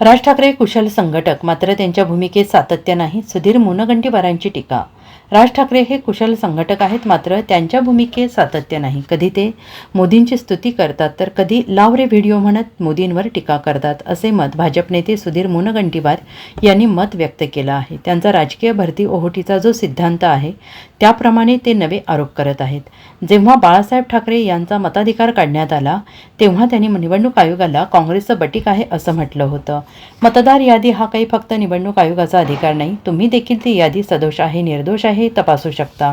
राज ठाकरे कुशल संघटक मात्र त्यांच्या भूमिकेत सातत्य नाही. सुधीर मुनगंटीवारांची टीका राज ठाकरे हे कुशल संघटक आहेत मात्र त्यांच्या भूमिकेत सातत्य नाही. कधी ते मोदींची स्तुती करतात तर कधी लाव रे व्हिडिओ म्हणत मोदींवर टीका करतात असे मत भाजप नेते सुधीर मुनगंटीवार यांनी मत व्यक्त केलं आहे. त्यांचा राजकीय भरती ओहोटीचा जो सिद्धांत आहे त्याप्रमाणे ते नवे आरोप करत आहेत. जेव्हा बाळासाहेब ठाकरे यांचा मताधिकार काढण्यात आला तेव्हा त्यांनी निवडणूक आयोगाला काँग्रेसचं बटीक आहे असं म्हटलं होतं. मतदार यादी हा काही फक्त निवडणूक आयोगाचा अधिकार नाही तुम्ही देखील ती यादी सदोष आहे निर्दोष आहे हे तपासू शकता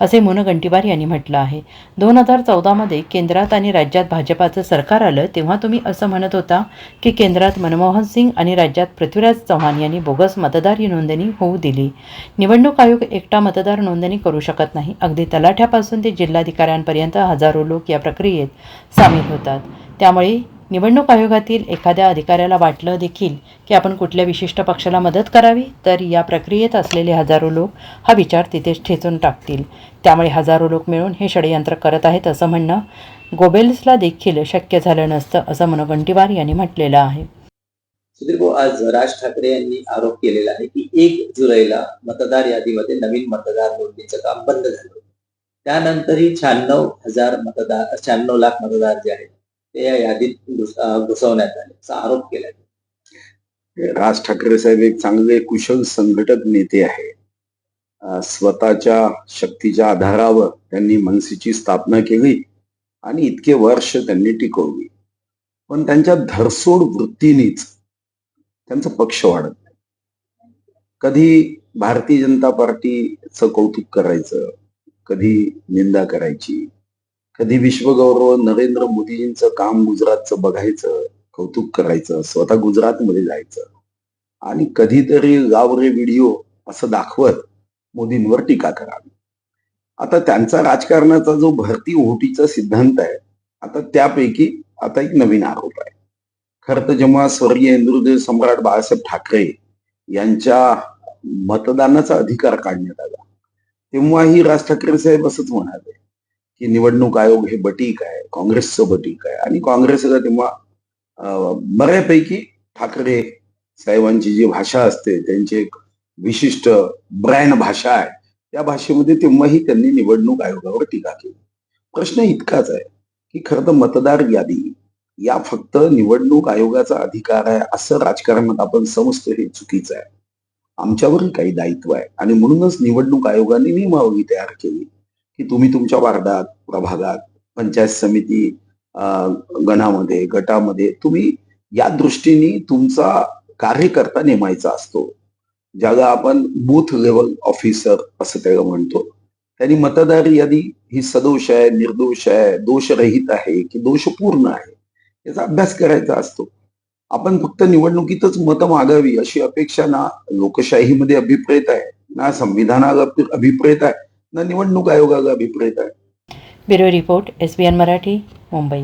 असे मुनगंटीवार यांनी म्हटलं आहे. दोन हजार चौदामध्ये केंद्रात आणि राज्यात भाजपाचं सरकार आलं तेव्हा तुम्ही असं म्हणत होता की केंद्रात मनमोहन सिंग आणि राज्यात पृथ्वीराज चव्हाण यांनी बोगस मतदार नोंदणी होऊ दिली. निवडणूक आयोग एकटा मतदार नोंदणी करू शकत नाही. अगदी तलाठ्यापासून ते जिल्हाधिकाऱ्यांपर्यंत हजारो लोक या प्रक्रियेत सामील होतात. त्यामुळे निवडणूक आयोगातील एखाद्या अधिकाऱ्याला वाटलं देखील की आपण कुठल्या विशिष्ट पक्षाला मदत करावी तर या प्रक्रियेत असलेले हजारो लोक हा विचार तिथेच ठेचून टाकतील. त्यामुळे हजारो लोक मिळून हे षडयंत्र करत आहेत असं म्हणणं गोबेल्सला देखील शक्य झालं नसतं असं मनोगंटीवार यांनी म्हटलेलं आहे. सुधीर भाऊ आज राज ठाकरे यांनी आरोप केलेला आहे की एक जुलैला मतदार यादीमध्ये नवीन मतदार नोंदणीचं काम बंद झालं त्यानंतरही शहाण्णव हजार मतदार शहाण्णव लाख मतदार जे आहेत ते या यादीत घुसवण्यात आले. असा आरोप केला राज ठाकरे साहेब एक चांगले कुशल संघटक नेते आहे स्वतःच्या शक्तीच्या आधारावर त्यांनी मनसेची स्थापना केली आणि इतके वर्ष त्यांनी टिकवली. पण त्यांच्या धरसोड वृत्तीनेच त्यांचा पक्ष वाढत नाही. कधी भारतीय जनता पार्टीचं कौतुक करायचं कधी निंदा करायची कधी विश्वगौरव नरेंद्र मोदीजींचं काम गुजरातचं बघायचं कौतुक करायचं स्वतः गुजरातमध्ये जायचं आणि कधीतरी गावरे व्हिडिओ असं दाखवत मोदींवर टीका करावी. आता त्यांचा राजकारणाचा जो भरती ओहोटीचा सिद्धांत आहे आता त्यापैकी आता एक नवीन आरोप आहे. खरं तर जेव्हा स्वर्गीय इंद्रदेव सम्राट बाळासाहेब ठाकरे यांच्या मतदानाचा अधिकार काढण्यात आला तेव्हा ही राज ठाकरे साहेब असंच म्हणाले की निवडणूक आयोग हे बटीक आहे काँग्रेसचं बटीक आहे. आणि काँग्रेसला तेव्हा बऱ्यापैकी ठाकरे साहेबांची जी भाषा असते त्यांची एक विशिष्ट ब्रँड भाषा आहे. त्या भाषेमध्ये तेव्हाही त्यांनी निवडणूक आयोगावर टीका केली. प्रश्न इतकाच आहे की खरं तर मतदार यादी या फक्त निवडणूक आयोगाचा अधिकार आहे असं राजकारणात आपण समजतो हे चुकीचं आहे. आमच्यावरही काही दायित्व आहे. आणि म्हणूनच निवडणूक आयोगाने नियमावली तयार केली. की तुम्ही तुमच्या वार्डात प्रभागात पंचायत समिती गणामध्ये गटामध्ये तुम्ही या दृष्टीने तुमचा कार्यकर्ता नेमायचा असतो. ज्याला आपण बूथ लेवल ऑफिसर असं त्याला म्हणतो. त्यांनी मतदार यादी ही सदोष आहे निर्दोष आहे दोषरहित आहे की दोषपूर्ण आहे याचा अभ्यास करायचा असतो. आपण फक्त निवडणुकीतच मतं मागावी अशी अपेक्षा ना लोकशाहीमध्ये अभिप्रेत आहे ना संविधानाला अभिप्रेत आहे निवडणूक आयोगाचा अभिप्रेत आहे. Bureau report S B N Marathi Mumbai.